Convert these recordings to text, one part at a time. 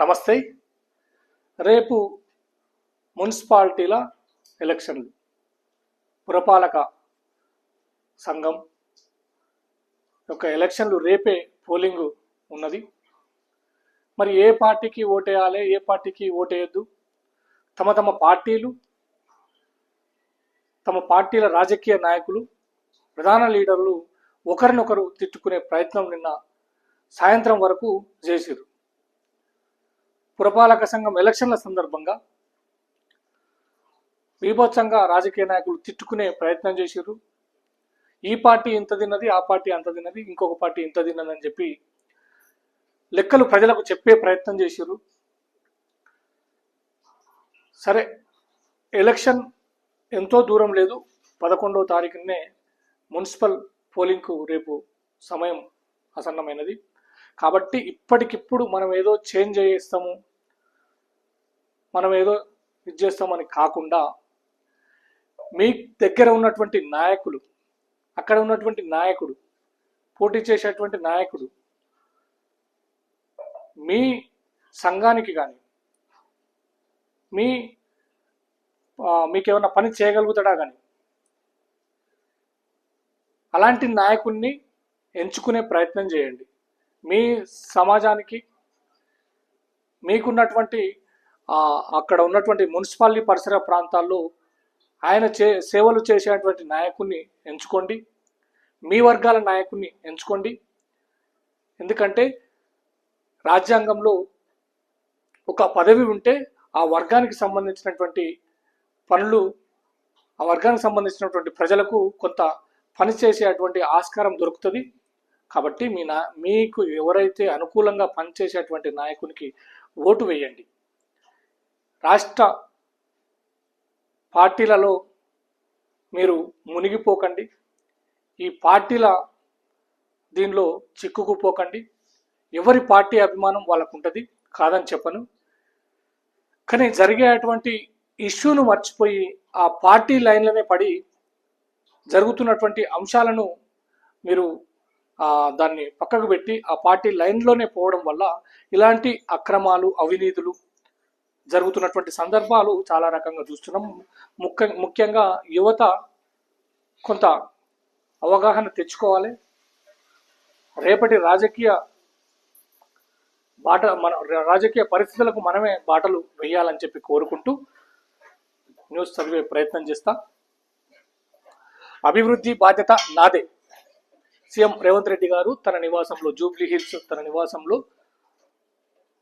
నమస్తే. రేపు మున్సిపాలిటీల ఎలక్షన్లు. పురపాలక సంఘం యొక్క ఎలక్షన్లు రేపే పోలింగ్ ఉన్నది. మరి ఏ పార్టీకి ఓటేయాలి ఏ పార్టీకి ఓటేయద్దు? తమ తమ పార్టీలు తమ పార్టీల రాజకీయ నాయకులు ప్రధాన లీడర్లు ఒకరినొకరు తిట్టుకునే ప్రయత్నం నిన్న సాయంత్రం వరకు చేసిరు పురపాలక సంఘం ఎలక్షన్ల సందర్భంగా బీభత్సంగా రాజకీయ నాయకులు తిట్టుకునే ప్రయత్నం చేశారు. ఈ పార్టీ ఇంత తిన్నది ఆ పార్టీ అంత తిన్నది ఇంకొక పార్టీ ఇంత తిన్నదని చెప్పి లెక్కలు ప్రజలకు చెప్పే ప్రయత్నం చేశారు. సరే ఎలక్షన్ ఎంతో దూరం లేదు. పదకొండవ తారీఖునే మున్సిపల్ పోలింగ్కు రేపు సమయం అసన్నమైనది కాబట్టి ఇప్పటికిప్పుడు మనం ఏదో చేంజ్ చేస్తాము మనం ఏదో ఇది చేస్తామని కాకుండా మీ దగ్గర ఉన్నటువంటి నాయకులు అక్కడ ఉన్నటువంటి నాయకుడు పోటీ చేసేటువంటి నాయకుడు మీ సంఘానికి కానీ మీ ఆ, మీకేమన్నా పని చేయగలుగుతాడా కానీ అలాంటి నాయకుడిని ఎంచుకునే ప్రయత్నం చేయండి. మీ సమాజానికి మీకున్నటువంటి అక్కడ ఉన్నటువంటి మున్సిపాలిటీ పరిసర ప్రాంతాల్లో ఆయన చే సేవలు చేసేటువంటి నాయకుడిని ఎంచుకోండి. మీ వర్గాల నాయకుడిని ఎంచుకోండి. ఎందుకంటే రాజ్యాంగంలో ఒక పదవి ఉంటే ఆ వర్గానికి సంబంధించినటువంటి పనులు ఆ వర్గానికి సంబంధించినటువంటి ప్రజలకు కొంత పని చేసేటువంటి ఆస్కారం దొరుకుతుంది. కాబట్టి మీ నా మీకు ఎవరైతే అనుకూలంగా పనిచేసేటువంటి నాయకునికి ఓటు వేయండి. రాష్ట్ర పార్టీలలో మీరు మునిగిపోకండి. ఈ పార్టీల దీనిలో చిక్కుకుపోకండి. ఎవరి పార్టీ అభిమానం వాళ్ళకు ఉంటుంది కాదని చెప్పను. కానీ జరిగేటువంటి ఇష్యూను మర్చిపోయి ఆ పార్టీ లైన్లనే పడి జరుగుతున్నటువంటి అంశాలను మీరు దాన్ని పక్కకు పెట్టి ఆ పార్టీ లైన్లోనే పోవడం వల్ల ఇలాంటి అక్రమాలు అవినీతులు జరుగుతున్నటువంటి సందర్భాలు చాలా రకంగా చూస్తున్నాం. ముఖ్య ముఖ్యంగా యువత కొంత అవగాహన తెచ్చుకోవాలి. రేపటి రాజకీయ బాట మన రాజకీయ పరిస్థితులకు మనమే బాటలు వేయాలని చెప్పి కోరుకుంటూ న్యూస్ చదివే ప్రయత్నం చేస్తా. అభివృద్ధి బాధ్యత నాదే. సీఎం రేవంత్ రెడ్డి గారు తన నివాసంలో జూబ్లీ హిల్స్ తన నివాసంలో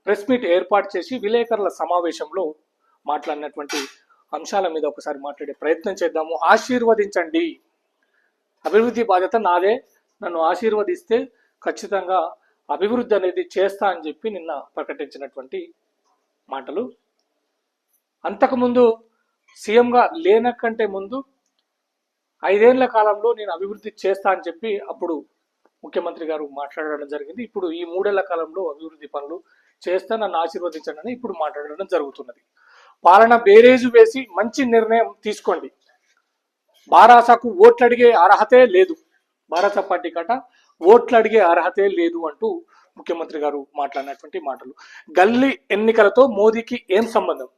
ప్రెస్ మీట్ ఏర్పాటు చేసి విలేకరుల సమావేశంలో మాట్లాడినటువంటి అంశాల మీద ఒకసారి మాట్లాడే ప్రయత్నం చేద్దాము. ఆశీర్వదించండి. అభివృద్ధి బాధ్యత నాదే. నన్ను ఆశీర్వదిస్తే ఖచ్చితంగా అభివృద్ధి అనేది చేస్తా అని చెప్పి నిన్న ప్రకటించినటువంటి మాటలు. అంతకుముందు సీఎంగా లేనకంటే ముందు ఐదేళ్ళ కాలంలో నేను అభివృద్ధి చేస్తా అని చెప్పి అప్పుడు ముఖ్యమంత్రి గారు మాట్లాడడం జరిగింది. ఇప్పుడు ఈ మూడేళ్ళ కాలంలో అభివృద్ధి పనులు చేస్తా నన్ను ఆశీర్వదించండి అని ఇప్పుడు మాట్లాడడం జరుగుతున్నది. పాలన బేరేజు వేసి మంచి నిర్ణయం తీసుకోండి. బారాసాకు ఓట్లు అడిగే అర్హతే లేదు. భారత పార్టీ కట ఓట్లు అడిగే అర్హతే లేదు అంటూ ముఖ్యమంత్రి గారు మాట్లాడినటువంటి మాటలు. గల్లీ ఎన్నికలతో మోదీకి ఏం సంబంధం?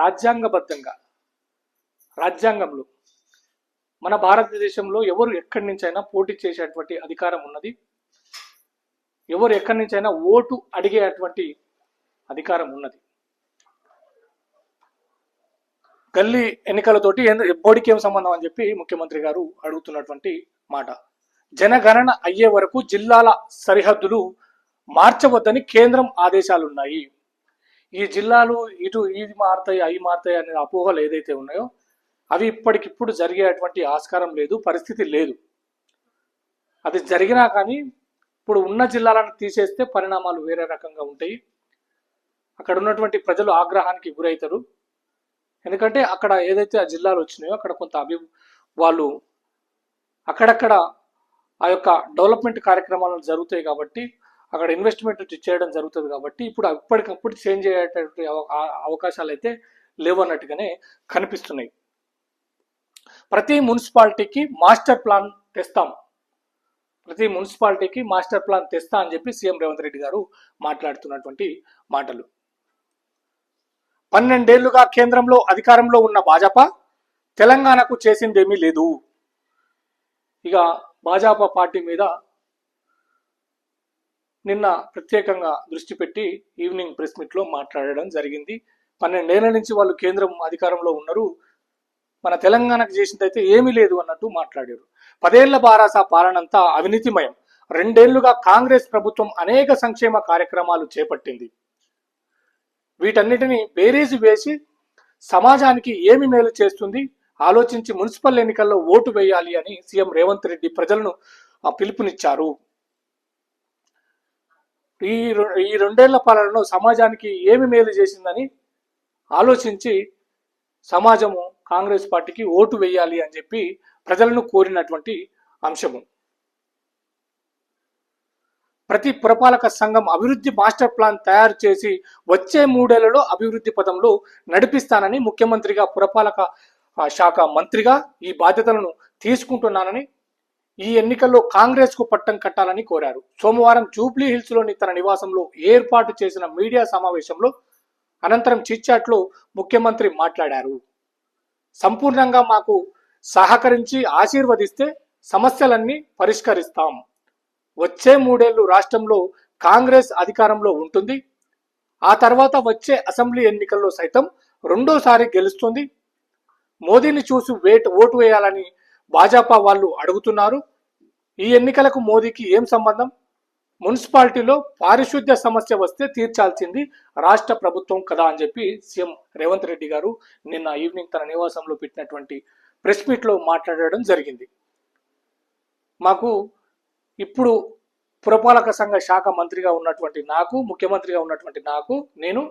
రాజ్యాంగబద్ధంగా రాజ్యాంగంలో మన భారతదేశంలో ఎవరు ఎక్కడి నుంచైనా పోటీ చేసేటువంటి అధికారం ఉన్నది. ఎవరు ఎక్కడి నుంచైనా ఓటు అడిగేటువంటి అధికారం ఉన్నది. గల్లీ ఎన్నికలతోటి ఎందు- బోడికి ఏం సంబంధం అని చెప్పి ముఖ్యమంత్రి గారు అడుగుతున్నటువంటి మాట. జనగణన అయ్యే వరకు జిల్లాల సరిహద్దులు మార్చవద్దని కేంద్రం ఆదేశాలున్నాయి. ఈ జిల్లాలు ఇటు ఇది మారుతాయి అవి మారుతాయి అనే అపోహలు ఏదైతే ఉన్నాయో అవి ఇప్పటికిప్పుడు జరిగేటువంటి ఆస్కారం లేదు పరిస్థితి లేదు. అది జరిగినా కానీ ఇప్పుడు ఉన్న జిల్లాలను తీసేస్తే పరిణామాలు వేరే రకంగా ఉంటాయి. అక్కడ ఉన్నటువంటి ప్రజలు ఆగ్రహానికి గురవుతారు. ఎందుకంటే అక్కడ ఏదైతే ఆ జిల్లాలు వచ్చినాయో అక్కడ కొంత అభి వాళ్ళు అక్కడక్కడ ఆ యొక్క డెవలప్మెంట్ కార్యక్రమాలు జరుగుతాయి కాబట్టి అక్కడ ఇన్వెస్ట్మెంట్ చేయడం జరుగుతుంది కాబట్టి ఇప్పుడు అప్పటికప్పుడు చేంజ్ అయ్యేటటువంటి అవకాశాలు అయితే లేవన్నట్టుగానే కనిపిస్తున్నాయి. ప్రతి మున్సిపాలిటీకి మాస్టర్ ప్లాన్ తెస్తాం. ప్రతి మున్సిపాలిటీకి మాస్టర్ ప్లాన్ తెస్తా అని చెప్పి సీఎం రేవంత్ రెడ్డి గారు మాట్లాడుతున్నటువంటి మాటలు. పన్నెండేళ్ళుగా కేంద్రంలో అధికారంలో ఉన్న భాజపా తెలంగాణకు చేసిందేమీ లేదు. ఇక భాజపా పార్టీ మీద నిన్న ప్రత్యేకంగా దృష్టి పెట్టి ఈవినింగ్ ప్రెస్ మీట్లో మాట్లాడడం జరిగింది. పన్నెండేళ్ళ నుంచి వాళ్ళు కేంద్రం అధికారంలో ఉన్నారు. మన తెలంగాణకు చేసిందైతే ఏమీ లేదు అన్నట్టు మాట్లాడారు. పదేళ్ళ బారాస పాలనంతా అవినీతిమయం. రెండేళ్ళుగా కాంగ్రెస్ ప్రభుత్వం అనేక సంక్షేమ కార్యక్రమాలు చేపట్టింది. వీటన్నిటిని బేరీజు వేసి సమాజానికి ఏమి మేలు చేస్తుంది? ఆలోచించి మున్సిపల్ ఎన్నికల్లో ఓటు వేయాలి అని సీఎం రేవంత్ రెడ్డి ప్రజలను పిలుపునిచ్చారు. ఈ ఈ రెండేళ్ళ పాలనలో సమాజానికి ఏమి మేలు చేసిందని ఆలోచించి సమాజము కాంగ్రెస్ పార్టీకి ఓటు వేయాలి అని చెప్పి ప్రజలను కోరినటువంటి అంశము. ప్రతి పురపాలక సంఘం అభివృద్ధి మాస్టర్ ప్లాన్ తయారు చేసి వచ్చే మూడేళ్ళలో అభివృద్ధి పదంలో నడిపిస్తానని ముఖ్యమంత్రిగా పురపాలక శాఖ మంత్రిగా ఈ బాధ్యతలను తీసుకుంటున్నానని ఈ ఎన్నికల్లో కాంగ్రెస్కు పట్టం కట్టాలని కోరారు. సోమవారం జూబ్లీ హిల్స్లోని తన నివాసంలో ఏర్పాటు చేసిన మీడియా సమావేశంలో అనంతరం చిట్చాట్లో ముఖ్యమంత్రి మాట్లాడారు. సంపూర్ణంగా మాకు సహకరించి ఆశీర్వదిస్తే సమస్యలన్నీ పరిష్కరిస్తాం. వచ్చే మూడేళ్ళు రాష్ట్రంలో కాంగ్రెస్ అధికారంలో ఉంటుంది. ఆ తర్వాత వచ్చే అసెంబ్లీ ఎన్నికల్లో సైతం రెండోసారి గెలుస్తుంది. మోదీని చూసి వేట్ ఓటు వేయాలని భాజపా వాళ్ళు అడుగుతున్నారు. ఈ ఎన్నికలకు మోదీకి ఏం సంబంధం? మున్సిపాలిటీలో పారిశుద్ధ్య సమస్య వస్తే తీర్చాల్సింది రాష్ట్ర ప్రభుత్వం కదా అని చెప్పి సీఎం రేవంత్ రెడ్డి గారు నిన్న ఈవినింగ్ తన నివాసంలో పెట్టినటువంటి ప్రెస్ మీట్లో మాట్లాడడం జరిగింది. మాకు ఇప్పుడు పురపాలక సంఘ శాఖ మంత్రిగా ఉన్నటువంటి నాకు ముఖ్యమంత్రిగా ఉన్నటువంటి నాకు నేను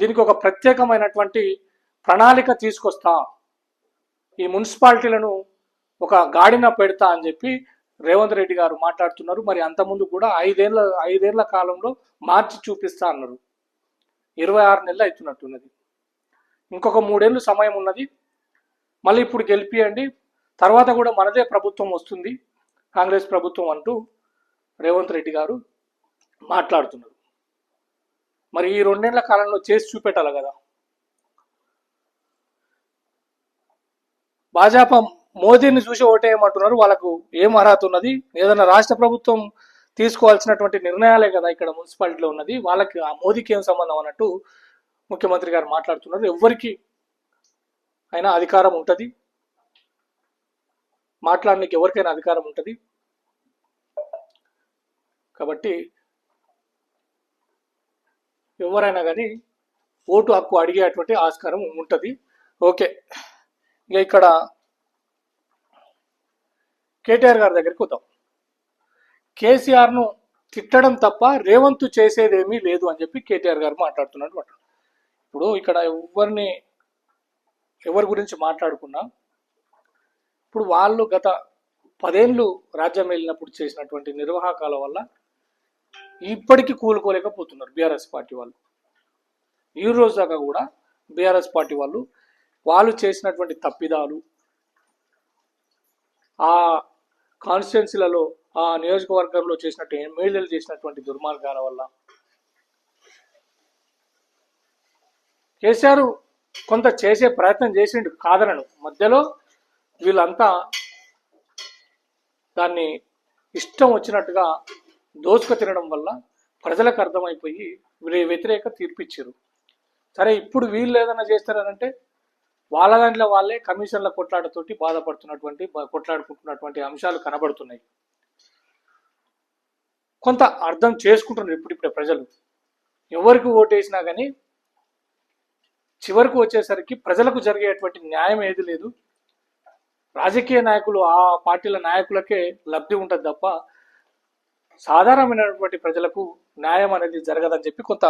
దీనికి ఒక ప్రత్యేకమైనటువంటి ప్రణాళిక తీసుకొస్తా. ఈ మున్సిపాలిటీలను ఒక గాడిన పెడతా అని చెప్పి రేవంత్ రెడ్డి గారు మాట్లాడుతున్నారు. మరి అంతకుముందు కూడా ఐదేళ్ళ ఐదేళ్ళ కాలంలో మార్చి చూపిస్తా అన్నారు. ఇరవై ఆరు నెలలు అవుతున్నట్టున్నది. ఇంకొక మూడేళ్ళు సమయం ఉన్నది. మళ్ళీ ఇప్పుడు గెలిపియండి. తర్వాత కూడా మనదే ప్రభుత్వం వస్తుంది. కాంగ్రెస్ ప్రభుత్వం అంటూ రేవంత్ రెడ్డి గారు మాట్లాడుతున్నారు. మరి ఈ రెండేళ్ళ కాలంలో చేసి చూపెట్టాలి కదా. భాజపా మోదీని చూసి ఓటేయమంటున్నారు. వాళ్ళకు ఏం అర్హత ఉన్నది? ఏదైనా రాష్ట్ర ప్రభుత్వం తీసుకోవాల్సినటువంటి నిర్ణయాలే కదా ఇక్కడ మున్సిపాలిటీలో ఉన్నది. వాళ్ళకి ఆ మోదీకి ఏం సంబంధం అన్నట్టు ముఖ్యమంత్రి గారు మాట్లాడుతున్నారు. ఎవరికి అయినా అధికారం ఉంటుంది. మాట్లాడడానికి ఎవరికైనా అధికారం ఉంటుంది. కాబట్టి ఎవరైనా కానీ ఓటు హక్కు అడిగేటువంటి ఆస్కారం ఉంటుంది. ఓకే. ఇక ఇక్కడ కేటీఆర్ గారి దగ్గరికి వద్దాం. కేసీఆర్ను తిట్టడం తప్ప రేవంత్ చేసేదేమీ లేదు అని చెప్పి కేటీఆర్ గారు మాట్లాడుతున్నట్టు ఇప్పుడు ఇక్కడ ఎవరిని ఎవరి గురించి మాట్లాడుకున్నా ఇప్పుడు వాళ్ళు గత పదేళ్ళు రాజ్యం వెళ్ళినప్పుడు చేసినటువంటి నిర్వాహకాల వల్ల ఇప్పటికీ కూలుకోలేకపోతున్నారు బీఆర్ఎస్ పార్టీ వాళ్ళు. ఈ రోజు దాకా కూడా బీఆర్ఎస్ పార్టీ వాళ్ళు వాళ్ళు చేసినటువంటి తప్పిదాలు ఆ కాన్స్టిట్యున్సీలలో ఆ నియోజకవర్గంలో చేసినట్టు ఎమ్మెల్యేలు చేసినటువంటి దుర్మార్గాల వల్ల. కేసీఆర్ కొంత చేసే ప్రయత్నం చేసిండు కాదనను. మధ్యలో వీళ్ళంతా దాన్ని ఇష్టం వచ్చినట్టుగా దోచుక తినడం వల్ల ప్రజలకు అర్థమైపోయి వీరి వ్యతిరేక తీర్పిచ్చారు. సరే ఇప్పుడు వీళ్ళు ఏదైనా చేస్తారనంటే వాళ్ళ దాంట్లో వాళ్ళే కమిషన్ల కొట్లాడతోటి బాధపడుతున్నటువంటి కొట్లాడుకుంటున్నటువంటి అంశాలు కనబడుతున్నాయి. కొంత అర్థం చేసుకుంటున్నారు ఇప్పుడిప్పుడే ప్రజలు. ఎవరికి ఓటేసినా కానీ చివరకు వచ్చేసరికి ప్రజలకు జరిగేటువంటి న్యాయం ఏది లేదు. రాజకీయ నాయకులు ఆ పార్టీల నాయకులకే లబ్ధి ఉంటుంది తప్ప సాధారణమైనటువంటి ప్రజలకు న్యాయం అనేది జరగదని చెప్పి కొంత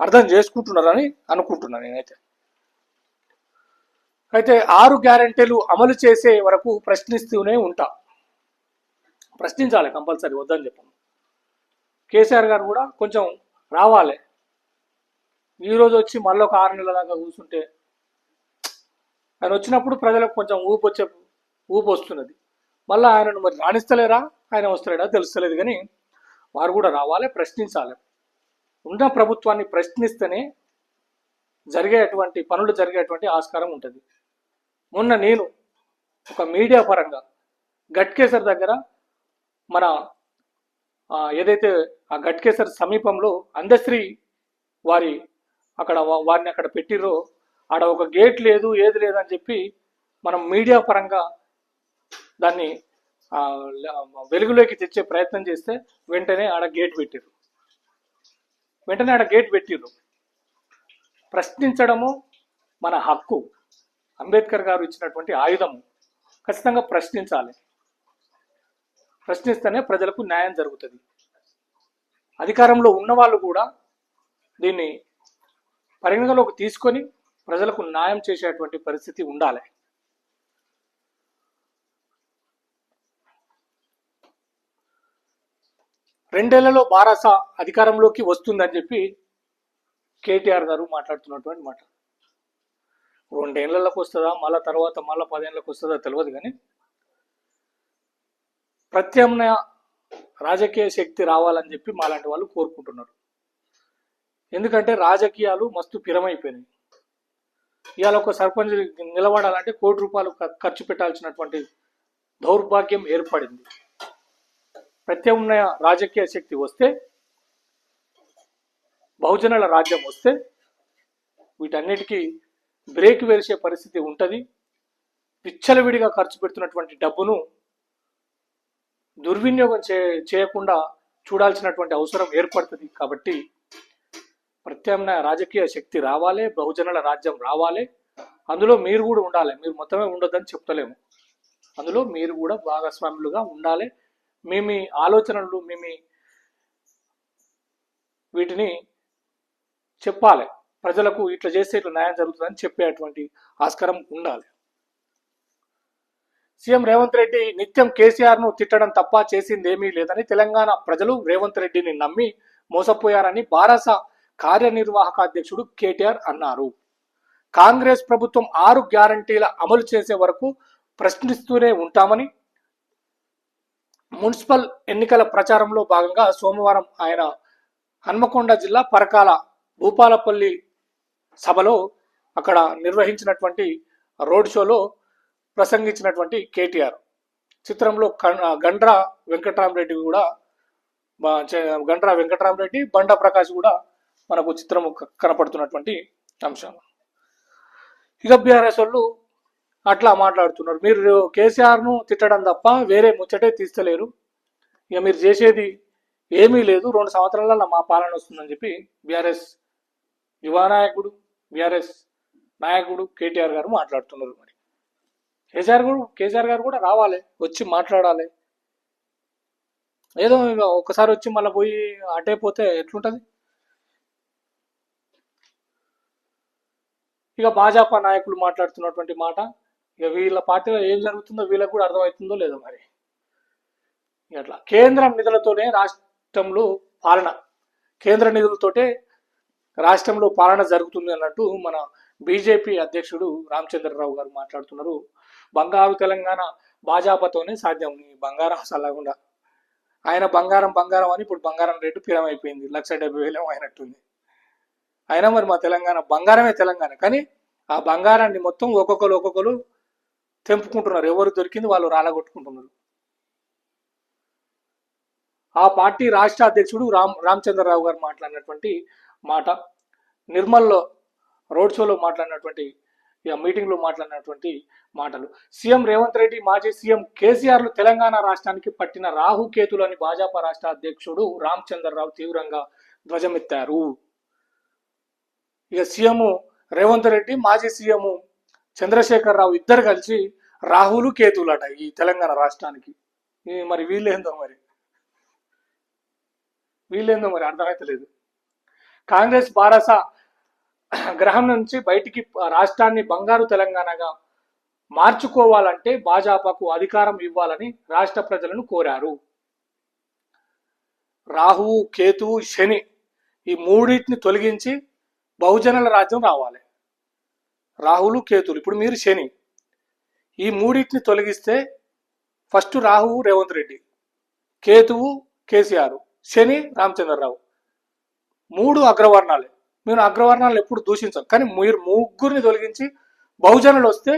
అర్థం చేసుకుంటున్నారని అనుకుంటున్నాను నేనైతే. అయితే ఆరు గ్యారంటీలు అమలు చేసే వరకు ప్రశ్నిస్తూనే ఉంటా. ప్రశ్నించాలి కంపల్సరీ వద్దని చెప్పాను. కేసీఆర్ గారు కూడా కొంచెం రావాలి. ఈ రోజు వచ్చి మళ్ళీ ఒక ఆరు నెలల దాకా కూర్చుంటే ఆయన వచ్చినప్పుడు ప్రజలకు కొంచెం ఊపు వచ్చే ఊపు వస్తున్నది. మళ్ళీ ఆయనను మరి రాణిస్తలేరా? ఆయన వస్తలేడా? తెలుస్తలేదు కానీ వారు కూడా రావాలి ప్రశ్నించాలి. ఉన్న ప్రభుత్వాన్ని ప్రశ్నిస్తేనే జరిగేటువంటి పనులు జరిగేటువంటి ఆస్కారం ఉంటుంది. మొన్న నేను ఒక మీడియా పరంగా గట్కేసర్ దగ్గర మన ఏదైతే ఆ గట్కేసర్ సమీపంలో అందశ్రీ వారి అక్కడ వారిని అక్కడ పెట్టిర్రో ఆడ ఒక గేట్ లేదు ఏది లేదు అని చెప్పి మనం మీడియా పరంగా దాన్ని వెలుగులోకి తెచ్చే ప్రయత్నం చేస్తే వెంటనే ఆడ గేట్ పెట్టిర్రు. వెంటనే ఆడ గేట్ పెట్టిర్రు. ప్రశ్నించడము మన హక్కు. అంబేద్కర్ గారు ఇచ్చినటువంటి ఆయుధము. ఖచ్చితంగా ప్రశ్నించాలి. ప్రశ్నిస్తేనే ప్రజలకు న్యాయం జరుగుతుంది. అధికారంలో ఉన్న వాళ్ళు కూడా దీన్ని పరిగణలోకి తీసుకొని ప్రజలకు న్యాయం చేసేటువంటి పరిస్థితి ఉండాలి. రెండేళ్ళలో బారాస అధికారంలోకి వస్తుందని చెప్పి కేటీఆర్ గారు మాట్లాడుతున్నటువంటి మాట. రెండేళ్ళకు వస్తుందా? మళ్ళా తర్వాత మళ్ళా పదేళ్ళకి వస్తుందా తెలియదు కానీ ప్రత్యామ్నాయ రాజకీయ శక్తి రావాలని చెప్పి మాలాంటి వాళ్ళు కోరుకుంటున్నారు. ఎందుకంటే రాజకీయాలు మస్తు పిరమైపోయినాయి. ఇవాళ ఒక సర్పంచ్ నిలబడాలంటే కోటి రూపాయలు ఖర్చు పెట్టాల్సినటువంటి దౌర్భాగ్యం ఏర్పడింది. ప్రత్యామ్నాయ రాజకీయ శక్తి వస్తే బహుజనుల రాజ్యం వస్తే వీటన్నిటికీ బ్రేక్ వేసే పరిస్థితి ఉంటుంది. పిచ్చలవిడిగా ఖర్చు పెడుతున్నటువంటి డబ్బును దుర్వినియోగం చేయకుండా చూడాల్సినటువంటి అవసరం ఏర్పడుతుంది కాబట్టి ప్రత్యామ్నాయ రాజకీయ శక్తి రావాలి బహుజనుల రాజ్యం రావాలి. అందులో మీరు కూడా ఉండాలి. మీరు మొత్తమే ఉండొద్దని చెప్తలేము. అందులో మీరు కూడా భాగస్వాములుగా ఉండాలి. మీ మీ ఆలోచనలు మీ మీ వీటిని చెప్పాలి. ప్రజలకు ఇట్లా చేస్తే ఇట్లా న్యాయం జరుగుతుందని చెప్పేటువంటి ఆస్కారం ఉండాలి. సీఎం రేవంత్ రెడ్డి నిత్యం కేసీఆర్ను తిట్టడం తప్ప చేసింది ఏమీ లేదని తెలంగాణ ప్రజలు రేవంత్ రెడ్డిని నమ్మి మోసపోయారని బారాస కార్యనిర్వాహక అధ్యక్షుడు కేటీఆర్ అన్నారు. కాంగ్రెస్ ప్రభుత్వం ఆరు గ్యారంటీల అమలు చేసే వరకు ప్రశ్నిస్తూనే ఉంటామని మున్సిపల్ ఎన్నికల ప్రచారంలో భాగంగా సోమవారం ఆయన హన్మకొండ జిల్లా పరకాల భూపాలపల్లి సభలో అక్కడ నిర్వహించినటువంటి రోడ్ షోలో ప్రసంగించినటువంటి కేటీఆర్. చిత్రంలో గండ్రా గండ్ర వెంకటరామరెడ్డి కూడా గండ్రా చే- వెంకటరామరెడ్డి బండ ప్రకాష్ కూడా మనకు చిత్రము కనపడుతున్నటువంటి అంశం. ఇక బీఆర్ఎస్ వాళ్ళు అట్లా మాట్లాడుతున్నారు. మీరు కేసీఆర్ను తిట్టడం తప్ప వేరే ముచ్చటే తీస్తలేరు. ఇక మీరు చేసేది ఏమీ లేదు. రెండు సంవత్సరాలలో మా పాలన వస్తుందని చెప్పి బీఆర్ఎస్ యువ నాయకుడు బీఆర్ఎస్ నాయకుడు కేటీఆర్ గారు మాట్లాడుతున్నారు మరి. కేసీఆర్ కూడా కేసీఆర్ గారు కూడా రావాలి వచ్చి మాట్లాడాలి. ఏదో ఇక ఒకసారి వచ్చి మళ్ళీ పోయి అటే పోతే ఎట్లుంటుంది? ఇక భాజపా నాయకులు మాట్లాడుతున్నటువంటి మాట ఇక వీళ్ళ పార్టీలో ఏం జరుగుతుందో వీళ్ళకి కూడా అర్థమవుతుందో లేదో మరి. అట్లా. కేంద్రం నిధులతోనే రాష్ట్రంలో పాలన. కేంద్ర నిధులతోటే రాష్ట్రంలో పాలన జరుగుతుంది అన్నట్టు మన బీజేపీ అధ్యక్షుడు రామచంద్రరావు గారు మాట్లాడుతున్నారు. బంగారు తెలంగాణ భాజపాతోనే సాధ్యం. ఈ బంగారం అసలు ఆయన బంగారం బంగారం అని ఇప్పుడు బంగారం రేటు పిరమైపోయింది. లక్ష డెబ్బై వేలు అయినట్టుంది. అయినా మరి మా తెలంగాణ బంగారమే తెలంగాణ. కానీ ఆ బంగారాన్ని మొత్తం ఒక్కొక్కరు ఒక్కొక్కరు తెంపుకుంటున్నారు. ఎవరు దొరికింది వాళ్ళు రాలగొట్టుకుంటున్నారు. ఆ పార్టీ రాష్ట్ర అధ్యక్షుడు రామ్ రామచంద్రరావు గారు మాట్లాడినటువంటి మాట నిర్మల్లో రోడ్ షోలో మాట్లాడినటువంటి ఇక మీటింగ్లో మాట్లాడినటువంటి మాటలు. సీఎం రేవంత్ రెడ్డి మాజీ సీఎం కేసీఆర్లు తెలంగాణ రాష్ట్రానికి పట్టిన రాహుకేతులని భాజపా రాష్ట్ర అధ్యక్షుడు రామచంద్రరావు తీవ్రంగా ధ్వజమెత్తారు. ఇక సీఎం రేవంత్ రెడ్డి మాజీ సీఎం చంద్రశేఖర్ రావు ఇద్దరు కలిసి రాహులు కేతులట ఈ తెలంగాణ రాష్ట్రానికి. మరి వీళ్ళేందో మరి? వీళ్ళేందో మరి? అర్థమైతలేదు కాంగ్రెస్ బారస గ్రహం నుంచి బయటికి రాష్ట్రాన్ని బంగారు తెలంగాణగా మార్చుకోవాలంటే భాజపాకు అధికారం ఇవ్వాలని రాష్ట్ర ప్రజలను కోరారు. రాహువు కేతువు శని ఈ మూడింటిని తొలగించి బహుజనుల రాజ్యం రావాలి. రాహులు కేతులు. ఇప్పుడు మీరు శని. ఈ మూడింటిని తొలగిస్తే ఫస్ట్ రాహువు రేవంత్ రెడ్డి కేతువు కేసీఆర్ శని రామచంద్రరావు. మూడు అగ్రవర్ణాలే. మేము అగ్రవర్ణాలు ఎప్పుడు దూషించాం కానీ మీరు ముగ్గురిని తొలగించి బహుజనులు వస్తే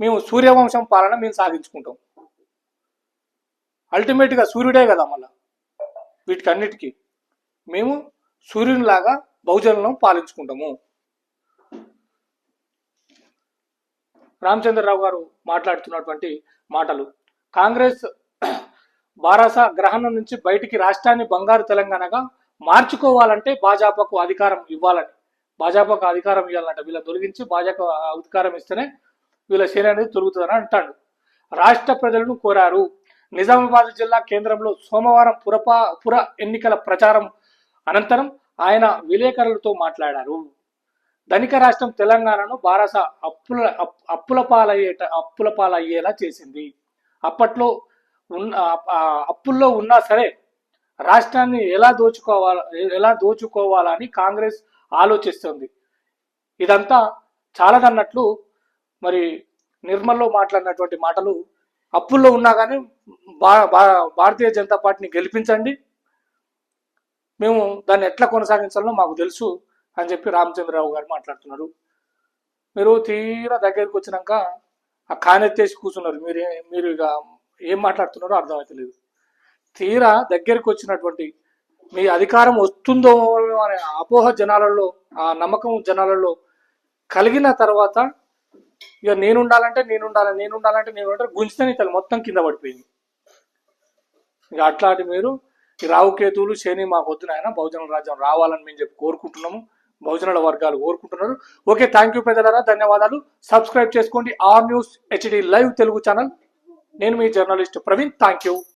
మేము సూర్యవంశం పాలన మేము సాగించుకుంటాం. అల్టిమేట్గా సూర్యుడే కదా మళ్ళా. వీటికి అన్నిటికీ మేము సూర్యునిలాగా బహుజనులను పాలించుకుంటాము. రామచంద్రరావు గారు మాట్లాడుతున్నటువంటి మాటలు. కాంగ్రెస్ బారాస గ్రహణం నుంచి బయటికి రాష్ట్రాన్ని బంగారు తెలంగాణగా మార్చుకోవాలంటే భాజపాకు అధికారం ఇవ్వాలని. భాజపాకు అధికారం ఇవ్వాలంట. వీళ్ళ తొలగించి భాజపా అధికారం ఇస్తేనే వీళ్ళ సేన అనేది తొలుగుతుందని అంటాడు. రాష్ట్ర ప్రజలను కోరారు. నిజామాబాద్ జిల్లా కేంద్రంలో సోమవారం పురపా పుర ఎన్నికల ప్రచారం అనంతరం ఆయన విలేకరులతో మాట్లాడారు. ధనిక రాష్ట్రం తెలంగాణను బారస అప్పుల అప్పుల పాలయ్యేట అప్పుల పాలయ్యేలా చేసింది. అప్పట్లో ఉన్న అప్పుల్లో ఉన్నా సరే రాష్ట్రాన్ని ఎలా దోచుకోవాల ఎలా దోచుకోవాలని కాంగ్రెస్ ఆలోచిస్తుంది. ఇదంతా చాలదన్నట్లు మరి నిర్మల్లో మాట్లాడినటువంటి మాటలు అప్పుల్లో ఉన్నా కానీ భా- భారతీయ జనతా పార్టీని గెలిపించండి. మేము దాన్ని ఎట్లా కొనసాగించాలో మాకు తెలుసు అని చెప్పి రామచంద్రరావు గారు మాట్లాడుతున్నారు. మీరు తీరా దగ్గరికి వచ్చినాక ఆ కానెత్తేసి కూర్చున్నారు. మీరు మీరు ఇక ఏం మాట్లాడుతున్నారో అర్థమవుతలేదు తీరా దగ్గరికి వచ్చినటువంటి మీ అధికారం వస్తుందో అనే అపోహ జనాలలో ఆ నమ్మకం జనాలలో కలిగిన తర్వాత ఇక నేను ఉండాలంటే నేను నేను ఉండాలంటే నేను గుంజితే తను మొత్తం కింద పడిపోయింది. ఇక అట్లాంటి మీరు ఈ రావుకేతువులు శని మాకు వద్దు నాయన బహుజన రాజ్యం రావాలని మేము చెప్పి కోరుకుంటున్నాము. బహుజనుల వర్గాలు కోరుకుంటున్నారు. ఓకే థ్యాంక్ యూ పెద్దలారా ధన్యవాదాలు. సబ్స్క్రైబ్ చేసుకోండి. R news HD live Telugu channel. నేను మీ జర్నలిస్ట్ ప్రవీణ్. Thank you